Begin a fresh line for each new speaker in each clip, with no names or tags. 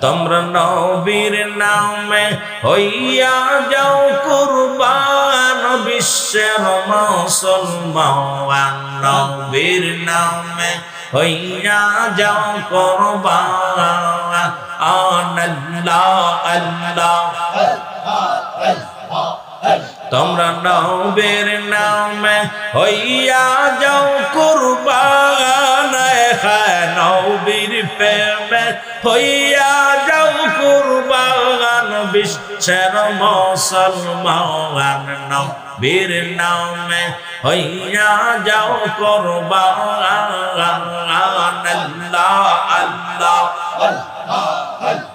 তোমরা নবীর নামে হইয়া যাও কুরবান বিশ্বের মুসলমান। নবীর নামে হইয়া যাও কুরবান। আল্লাহ আল্লাহ। তোমরা নবীর নামে হইয়া যাও কুরবান নবীর প্রেমে। হইয়া যাও কুরবান বিশ্বের মুসলমান নবীর নামে। হইয়া যাও কুরবান। আল্লাহ আল্লাহ আওয়ালে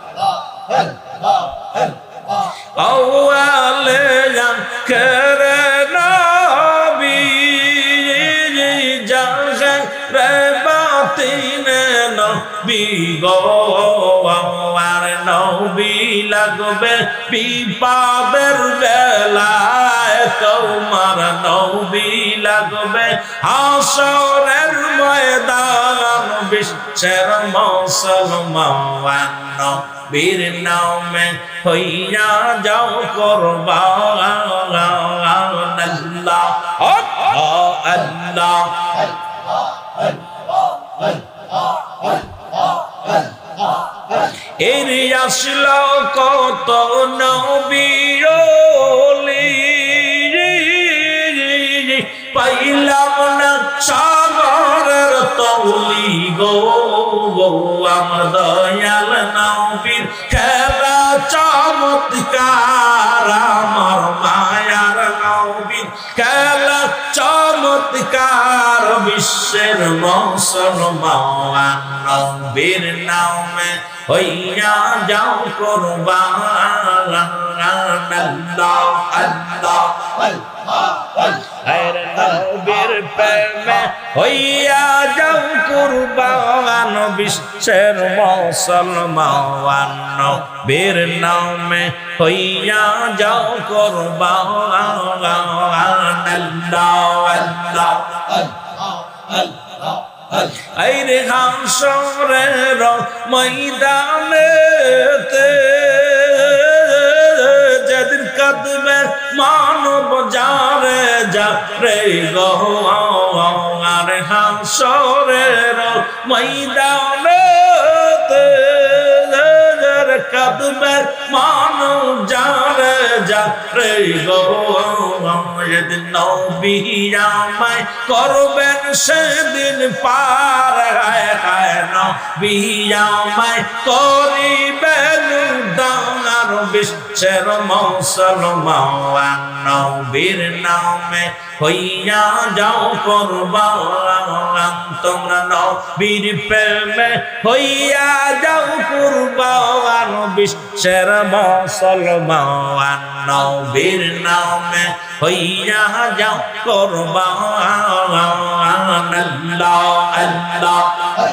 আমার নবী লাগবে বিপাদের বেলায়, তোমার নবী লাগবে হাসরের ময়দান, বিশ্বের মুসলমান বীর নামে হইয়া যাও করবান। এর আসল কত নবীরলি পাইলাম না সাগরের তলি গো আমার দয়াল নবীর খেলা চমৎকার, আমার মায়ার নবীর খেলা চমৎকার বিশ্বের মুসলমান নামে হইয়া যাও করবান। হইয়া যাও কুরবান। বিশ্বের মুসলমান নবীর নামে হইয়া যাও আল্লাহ আল্লাহ আইরে হাসরের ময়দানেতে যেদিন কাঁদবে মানব যারে যারে গো আর হাসরের ময়দানেতে কাঁদবে মানব যারে যারে গো যেদিন নবী আমায় করবেন সেদিন পার হায় হায় নবী আমায় করিবেন দানার বিশ্বের মুসলমান নবীর নামে হইয়া যাও করবান। তোমরা নবীর প্রেমে হইয়া যাও কুরবান। বিশ্বের মুসলমান নবীর নামে হইয়া যাও করবান। আল্লাহ আল্লাহ।